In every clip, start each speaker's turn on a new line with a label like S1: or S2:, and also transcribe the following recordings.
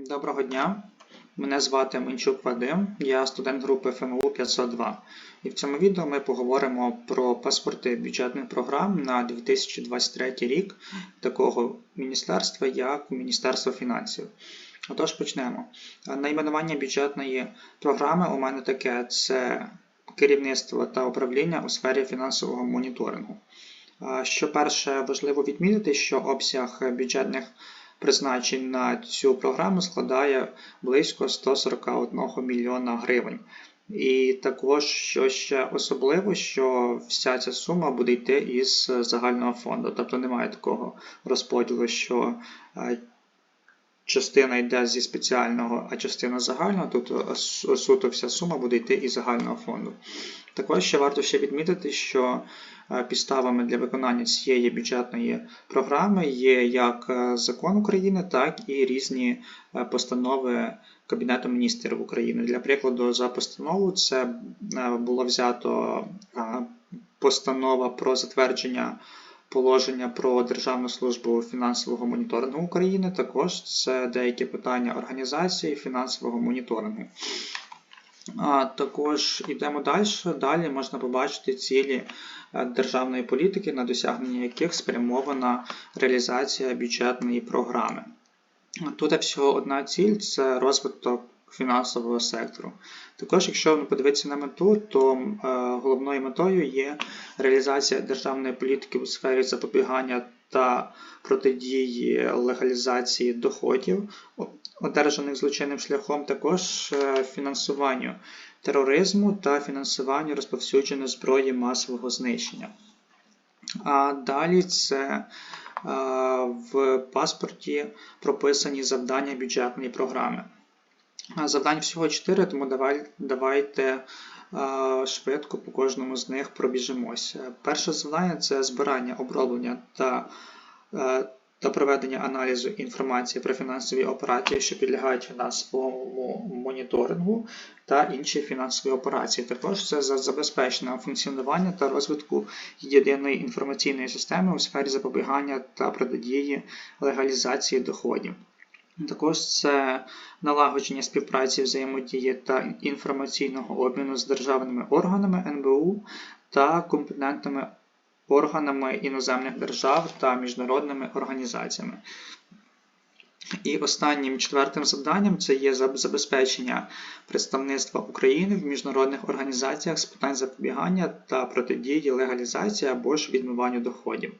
S1: Доброго дня. Мене звати Менчук Вадим, я студент групи ФМУ 502. І в цьому відео ми поговоримо про паспорти бюджетних програм на 2023 рік такого міністерства, як Міністерство фінансів. Отож, почнемо. Найменування бюджетної програми у мене таке: це керівництво та управління у сфері фінансового моніторингу. Що перше важливо відмітити, що обсяг бюджетних призначень на цю програму складає близько 141 мільйона гривень. І також, що ще особливо, що вся ця сума буде йти із загального фонду. Тобто немає такого розподілу, що е, частина йде зі спеціального, а частина загального. Тут е, суто вся сума буде йти із загального фонду. Також ще варто ще відмітити, що е, підставами для виконання цієї бюджетної програми є як е, закон України, так і різні постанови Кабінету міністрів України. Для прикладу, за постанову це було взято постанова про затвердження. Положення про Державну службу фінансового моніторингу України також це деякі питання організації фінансового моніторингу. А Також йдемо далі. Далі можна побачити цілі е, державної політики, на досягнення яких спрямована реалізація бюджетної програми. Тут всього одна ціль це розвиток фінансового сектору. Також, якщо подивитися на мету, то е, головною метою є реалізація державної політики у сфері запобігання та протидії легалізації доходів одержаних злочинним шляхом, також е, фінансуванню тероризму та фінансуванню розповсюдженої зброї масового знищення. А далі це е, в паспорті прописані завдання бюджетної програми. Завдань всього 4, тому давай, давайте е, швидко по кожному з них пробіжимося. Перше завдання це збирання, оброблення та та проведення аналізу інформації про фінансові операції, що підлягають фінансовому моніторингу та інші фінансові операції. Також це забезпечення функціонування та розвитку єдиної інформаційної системи у сфері запобігання та протидії легалізації доходів. Також це налагодження співпраці взаємодії та інформаційного обміну з державними органами НБУ та компетентними органами іноземних держав та міжнародними організаціями. І останнім четвертим завданням це є забезпечення представництва України в міжнародних організаціях з питань запобігання та протидії легалізації або ж відмиванню доходів.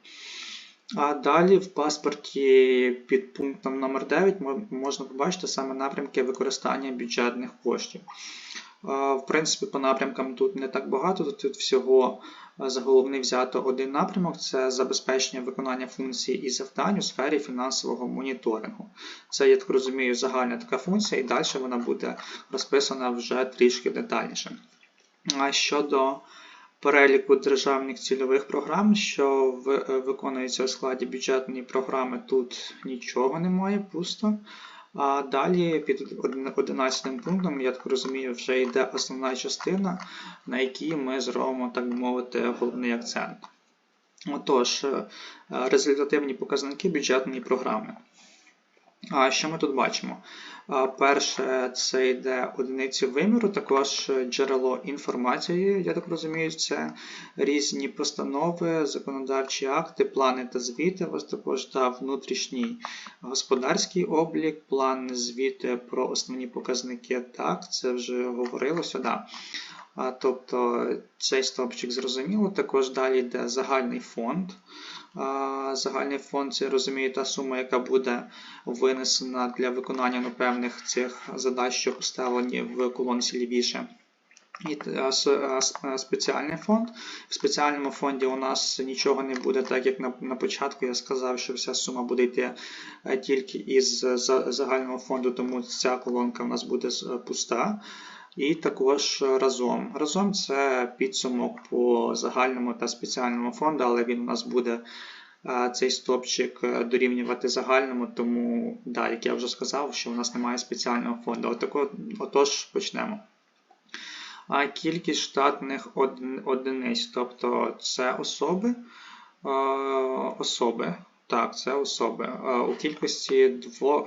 S1: А далі в паспорті під пунктом номер 9 можна побачити саме напрямки використання бюджетних коштів. В принципі, по напрямкам тут не так багато, тут всього за головний взято один напрямок це забезпечення виконання функцій і завдань у сфері фінансового моніторингу. Це, я так розумію, загальна така функція, і далі вона буде розписана вже трішки детальніше. Щодо переліку державних цільових програм, що виконуються у складі бюджетної програми, тут нічого немає, пусто. А далі під 11 пунктом, я так розумію, вже йде основна частина, на якій ми зробимо, так би мовити, головний акцент. Отож, е, результативні показники бюджетної програми. А що ми тут бачимо? Перше, це йде одиниці виміру, також джерело інформації, я так розумію, це різні постанови, законодавчі акти, плани та звіти. Ось також та внутрішній господарський облік, план звіти про основні показники. Так, це вже говорилося. Да. Тобто цей стопчик зрозуміло, також далі йде загальний фонд. Загальний фонд це розуміє та сума, яка буде винесена для виконання ну, певних цих задач, що поставлені в колонці лівіше. І спеціальний фонд. В спеціальному фонді у нас нічого не буде, так як на на початку я сказав, що вся сума буде йти е, тільки із загального фонду, тому ця колонка у нас буде пуста. І також разом. Разом це підсумок по загальному та спеціальному фонду, але він у нас буде цей стопчик е, дорівнювати загальному, тому, да, як я вже сказав, що у нас немає спеціального фонду. Отако, отож, почнемо. А Кількість штатних одиниць, тобто це особи, особи Так, це особи. Е, У кількості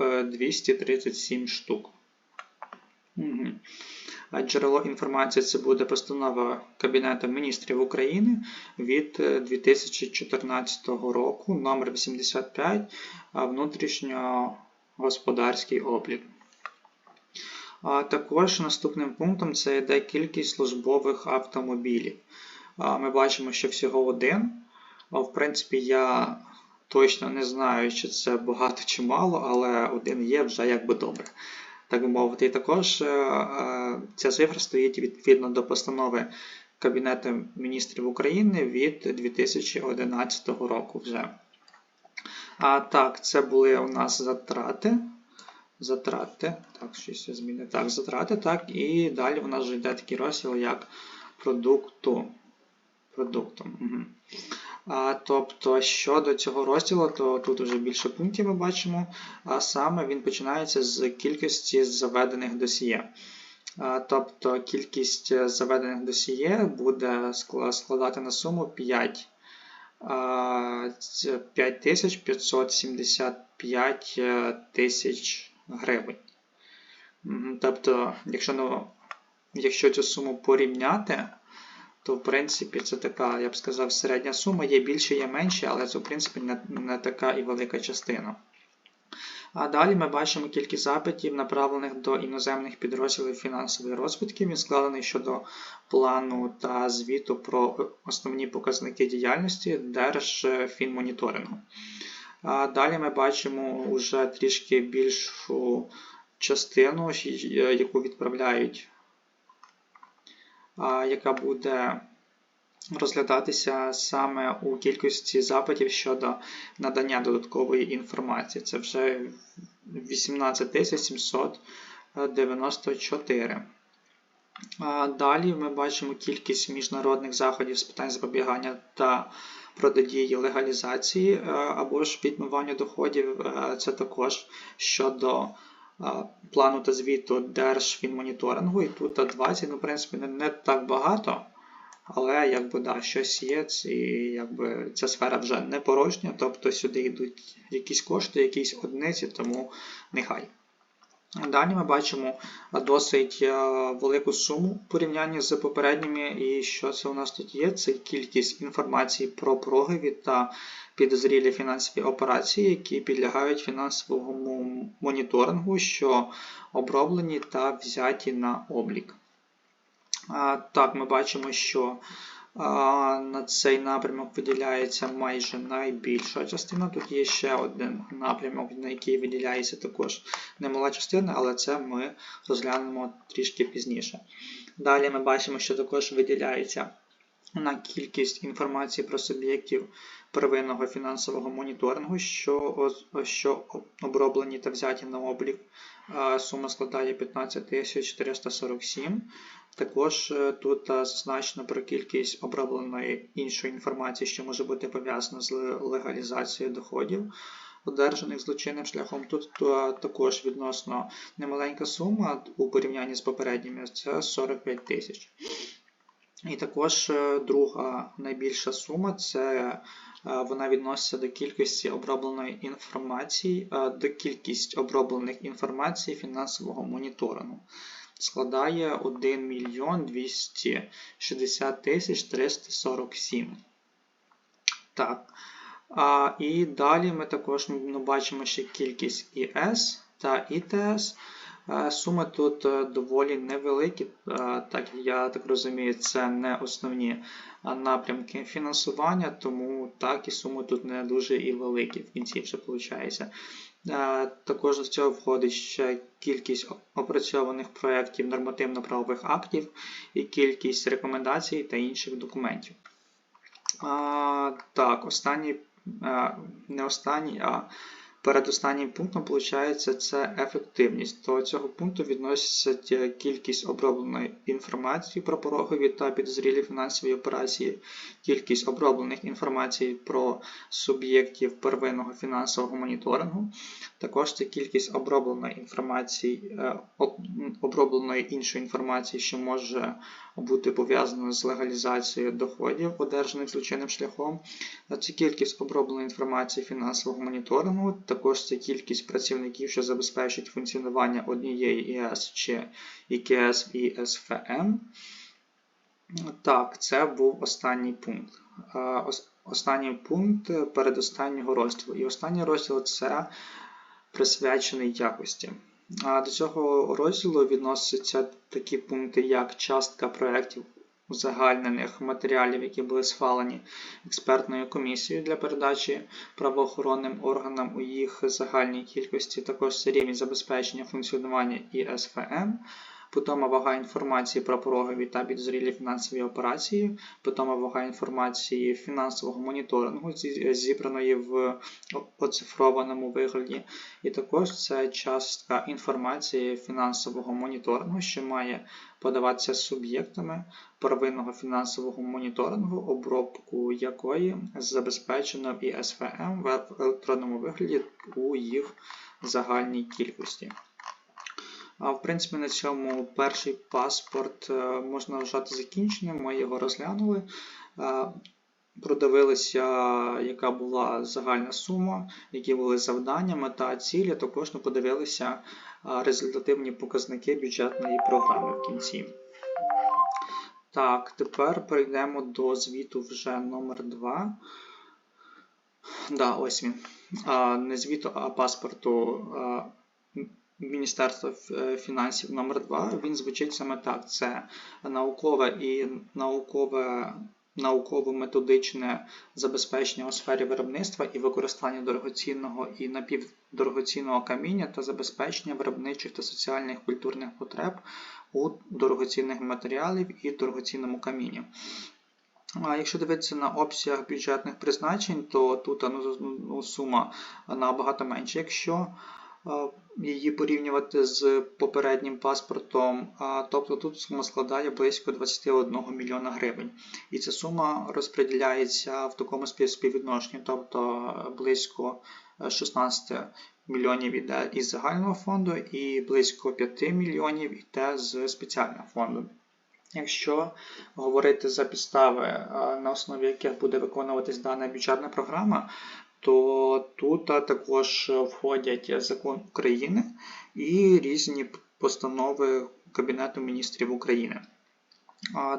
S1: е, 237 штук. Угу. Джерело інформації це буде постанова Кабінету міністрів України від е, 2014 року, номер 85, внутрішньогосподарський облік. Також наступним пунктом це йде кількість службових автомобілів. Ми бачимо, що всього один. В принципі, я точно не знаю, чи це багато чи мало, але один є вже якби добре. Так би мовити, і також е, е, ця цифра стоїть відповідно до постанови Кабінету міністрів України від 2011 року вже. А так, це були у нас затрати. Затрати. Так, щось я змінив. Так, затрати, так. І далі у нас вже йде такий розділ, як продукту. Продукту. Угу. А, тобто, щодо цього розділу, то тут вже більше пунктів ми бачимо. А саме він починається з кількості заведених досьє. А, Тобто кількість заведених досьє буде складати на суму 5. 5575 е, тисяч гривень. Тобто, якщо, ну, якщо цю суму порівняти, то в принципі це така, я б сказав, середня сума. Є більше, є менше, але це в принципі не, не така і велика частина. А далі ми бачимо кількість запитів, направлених до іноземних підрозділів фінансової розвитки. Він складений щодо плану та звіту про основні показники діяльності Держфінмоніторингу. А далі ми бачимо вже трішки більшу частину, яку відправляють, яка буде розглядатися саме у кількості запитів щодо надання додаткової інформації. Це вже 18 794. А Далі ми бачимо кількість міжнародних заходів з питань запобігання та протидії легалізації е, або ж відмивання доходів. Е, Це також щодо плану та звіту Держфінмоніторингу. І тут 20, ну, в принципі, не, не так багато. Але якби да, щось є, і якби ця сфера вже не порожня, тобто сюди йдуть якісь кошти, якісь одиниці, тому нехай. Далі ми бачимо досить е, велику суму в порівнянні з попередніми. І що це у нас тут є? Це кількість інформації про прогиві та підозрілі фінансові операції, які підлягають фінансовому моніторингу, що оброблені та взяті на облік. Так, ми бачимо, що на цей напрямок виділяється майже найбільша частина. Тут є ще один напрямок, на який виділяється також немала частина, але це ми розглянемо трішки пізніше. Далі ми бачимо, що також виділяється на кількість інформації про суб'єктів первинного фінансового моніторингу, що що оброблені та взяті на облік. Сума складає 15 447. Також е, тут зазначено про кількість обробленої іншої інформації, що може бути пов'язана з легалізацією доходів, одержаних злочинним шляхом. Тут також відносно немаленька сума у порівнянні з попередніми це 45 тисяч. І також е, друга найбільша сума це е, вона відноситься до кількості обробленої інформації, до кількість оброблених інформацій фінансового моніторингу складає 1 мільйон 260 тисяч 347. Так. А, І далі ми також ну, бачимо ще кількість ІС та ІТС. Суми тут е, доволі невеликі, так я так розумію, це не основні напрямки фінансування, тому так і суми тут не дуже і великі в кінці вже виходить. Також до цього входить ще кількість опрацьованих проєктів нормативно-правових актів і кількість рекомендацій та інших документів. Так, останній, не останній, а Передостаннім пунктом виходить, це ефективність. До цього пункту відноситься кількість обробленої інформації про порогові та підозрілі фінансові операції, кількість оброблених інформацій про суб'єктів первинного фінансового моніторингу, Також це кількість обробленої інформації, е, обробленої іншої інформації, що може бути пов'язано з легалізацією доходів, одержаних злочинним шляхом. Це кількість обробленої інформації фінансового моніторингу, також це кількість працівників, що забезпечують функціонування однієї ІС чи ІКС і СФМ. Так, це був останній пункт. Е, Останній пункт е, передостаннього розділу. І останній розділ це присвячений якості. А До цього розділу відносяться такі пункти, як частка проєктів узагальнених матеріалів, які були схвалені експертною комісією для передачі правоохоронним органам у їх загальній кількості, також рівень забезпечення функціонування ІСФМ, Питома вага інформації про порогові та підозрілі фінансові операції, питома вага інформації фінансового моніторингу, зібраної в оцифрованому вигляді, і також це частка інформації фінансового моніторингу, що має подаватися суб'єктами первинного фінансового моніторингу, обробку якої забезпечено в ІСФМ в електронному вигляді у їх загальній кількості. А в принципі, на цьому перший паспорт е, можна вважати закінченим. Ми його розглянули, е, продивилися, яка була загальна сума, які були завдання, мета, цілі. Також ми подивилися е, результативні показники бюджетної програми в кінці. Так, тепер перейдемо до звіту вже номер 2. Да, ось він. Не звіту, а паспорту Міністерства фінансів номер 2 Він звучить саме так: це наукове і наукове. Науково-методичне забезпечення у сфері виробництва і використання дорогоцінного і напівдорогоцінного каміння та забезпечення виробничих та соціальних культурних потреб у дорогоцінних матеріалів і дорогоцінному камінні. А якщо дивитися на обсяг бюджетних призначень, то тут ну, ну, сума набагато менша. Якщо е, її порівнювати з попереднім паспортом, тобто тут сума складає близько 21 мільйона гривень. І ця сума розподіляється в такому спів- співвідношенні, тобто близько е, 16 мільйонів іде із загального фонду і близько 5 мільйонів іде з спеціального фонду. Якщо говорити за підстави, на основі яких буде виконуватись дана бюджетна програма, то тут також входять закон України і різні постанови Кабінету міністрів України.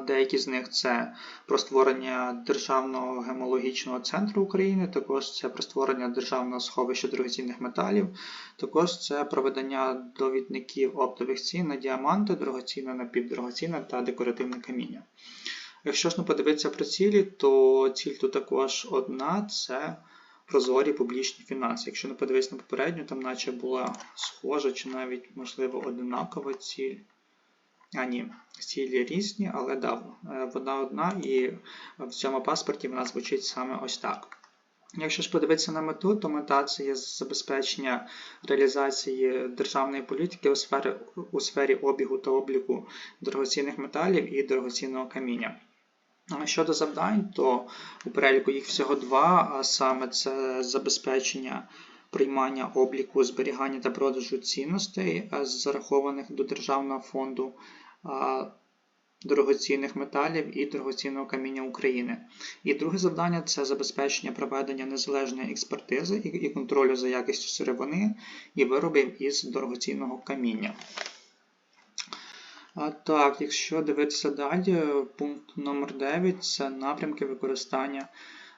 S1: Деякі з них це про створення Державного гемологічного центру України, також це про створення державного сховища дорогоцінних металів, також це проведення довідників оптових цін на діаманти, дорогоцінне, напівдорогоцінне та декоративне каміння. Якщо ж не подивитися про цілі, то ціль тут також одна це прозорі публічні фінанси. Якщо не подивитися на попередню, там наче була схожа чи навіть, можливо, одинакова ціль. А ні, цілі різні, але да, е, вона одна, і в цьому паспорті вона звучить саме ось так. Якщо ж подивитися на мету, то мета це є забезпечення реалізації державної політики у сфері, у сфері обігу та обліку дорогоцінних металів і дорогоцінного каміння. Щодо завдань, то у переліку їх всього два, а саме це забезпечення приймання обліку, зберігання та продажу цінностей, зарахованих до Державного фонду дорогоцінних металів і дорогоцінного каміння України. І друге завдання це забезпечення проведення незалежної експертизи і контролю за якістю сировини і виробів із дорогоцінного каміння. А так, якщо дивитися далі, пункт номер 9 це напрямки використання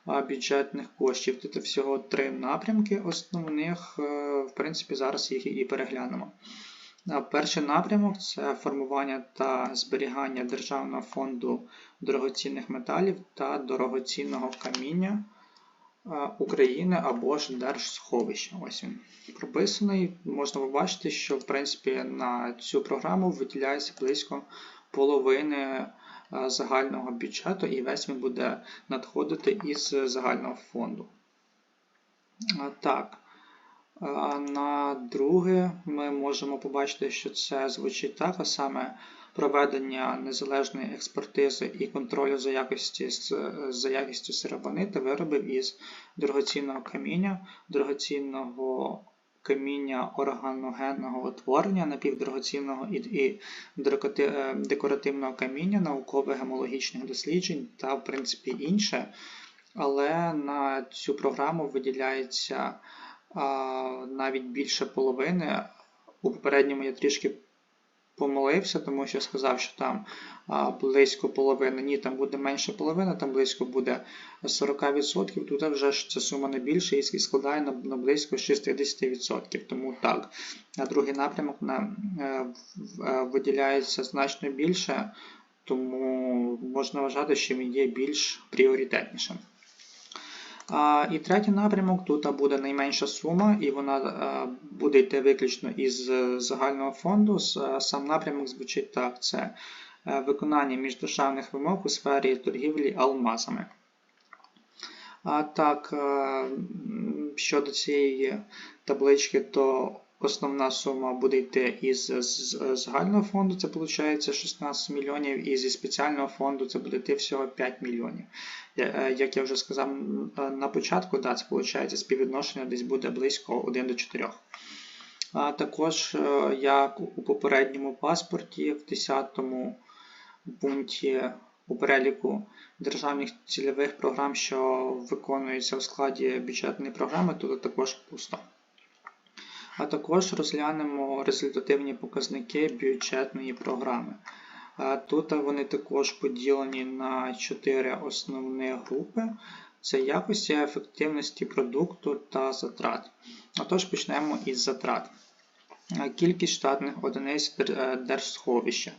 S1: бюджетних коштів. Тут всього три напрямки основних. е, В принципі, зараз їх і переглянемо. Перший напрямок це формування та зберігання Державного фонду дорогоцінних металів та дорогоцінного каміння України або ж Держсховища. Ось він прописаний. Можна побачити, що в принципі на цю програму виділяється близько половини загального бюджету, і весь він буде надходити із загального фонду. Так. На друге ми можемо побачити, що це звучить так, а саме проведення незалежної експертизи і контролю за, якості, за якістю сировини та виробів із дорогоцінного каміння, дорогоцінного каміння органогенного утворення, напівдорогоцінного і, і е, декоративного каміння, наукових гемологічних досліджень та, в принципі, інше. Але на цю програму виділяється а, навіть більше половини. У попередньому я трішки помилився, тому що сказав, що там близько половини. Ні, там буде менше половини, там близько буде 40%. Тут вже ж ця сума не більше і складає на, близько 60%. Тому так, на другий напрямок на, е, е, виділяється значно більше, тому можна вважати, що він є більш пріоритетнішим. І третій напрямок тут буде найменша сума, і вона е, буде йти виключно із е, загального фонду. Е, Сам напрямок звучить так: це виконання міждержавних вимог у сфері торгівлі алмазами. А так, щодо цієї таблички, то основна сума буде йти із загального фонду, це виходить 16 мільйонів, і зі спеціального фонду це буде йти всього 5 мільйонів. Е, Як я вже сказав е, на початку, да, це виходить співвідношення десь буде близько 1 до 4. А також, е, як у попередньому паспорті, в 10 пункті у переліку державних цільових програм, що виконуються у складі бюджетної програми, тут також пусто. А також розглянемо результативні показники бюджетної програми. Тут вони також поділені на чотири основні групи: це якості, ефективності продукту та затрат. Отож, почнемо із затрат. Кількість штатних одиниць е, держсховища.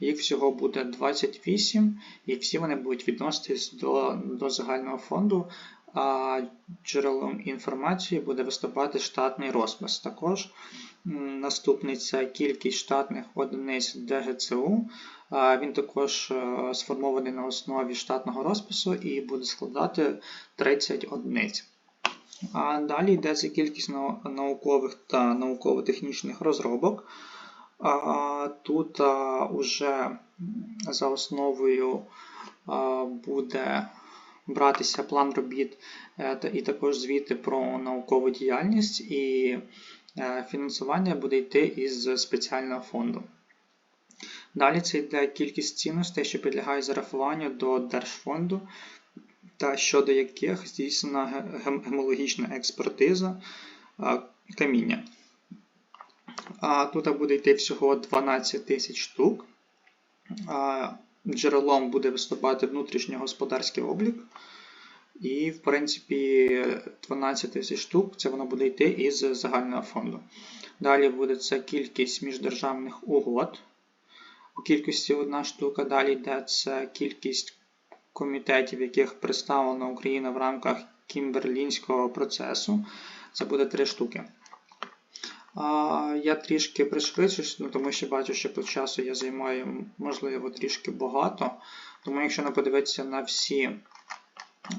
S1: Їх всього буде 28, і всі вони будуть відноситись до, до загального фонду. Джерелом інформації буде виступати штатний розпис. Також наступний це кількість штатних одиниць ДГЦУ. Він також е, сформований на основі штатного розпису і буде складати 30 одиниць. А далі йдеться кількість наукових та науково-технічних розробок. Тут уже за основою буде братися план робіт е, і також звіти про наукову діяльність, і е, фінансування буде йти із спеціального фонду. Далі це йде кількість цінностей, що підлягають зарахуванню до Держфонду, та щодо яких здійснена гемологічна експертиза каміння. А тут буде йти всього 12 тисяч штук. Джерелом буде виступати внутрішньогосподарський облік. І, в принципі, 12 тисяч штук це воно буде йти із загального фонду. Далі буде це кількість міждержавних угод. У кількості одна штука. Далі йде це кількість комітетів, яких представлена Україна в рамках Кімберлінського процесу. Це буде три штуки. Я трішки пришвидшусь, ну, тому що бачу, що по часу я займаю, можливо, трішки багато. Тому, якщо не подивитися на всі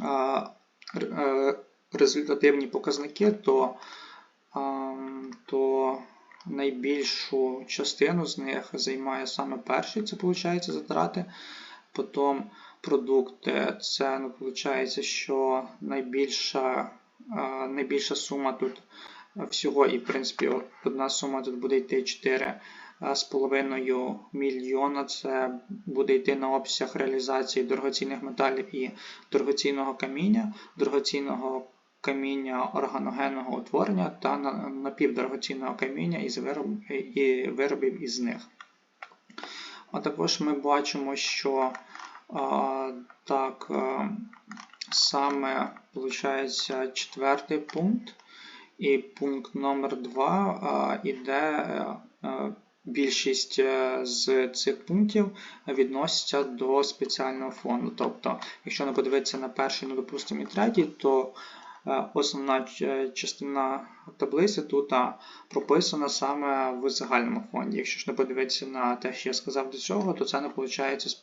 S1: е, результативні показники, то, то найбільшу частину з них займає саме перший, це виходить затрати. Потім продукти, це ну, виходить, що найбільша, найбільша сума тут всього, і в принципі одна сума тут буде йти 4 з половиною мільйона. Це буде йти на обсяг реалізації дорогоцінних металів і дорогоцінного каміння, дорогоцінного каміння органогенного утворення та напівдорогоцінного каміння із вироб, і виробів із них. А також ми бачимо, що а, так, а, саме виходить четвертий пункт. І пункт номер 2 іде е, е, більшість е, з цих пунктів відносяться до спеціального фонду. Тобто, якщо не подивитися на перший, ну, допустимо, і третій, то основна частина таблиці тут прописана саме в загальному фонді. Якщо ж не подивитися на те, що я сказав до цього, то це не виходить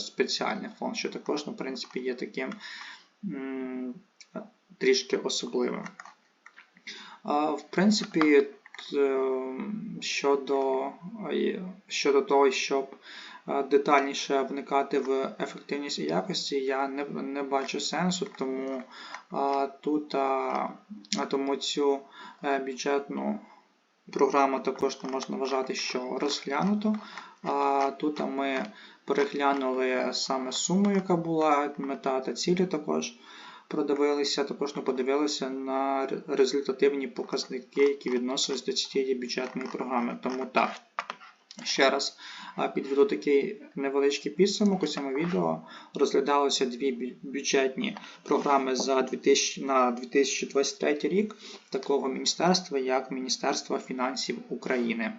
S1: спеціальний фонд, що також, ну, в принципі, є таким трішки особливим. В принципі, е, щодо, щодо того, щоб е, детальніше вникати в ефективність і якості, я не, не бачу сенсу, тому тут тому цю е, бюджетну програму також не можна вважати, що розглянуто. Тут ми переглянули саме суму, яка була, мета та цілі також продивилися, також ми подивилися на результативні показники, які відносились до цієї бюджетної програми. Тому так. Ще раз підведу такий невеличкий підсумок у цьому відео. Розглядалися дві бюджетні програми за 2000, на 2023 рік такого міністерства, як Міністерство фінансів України.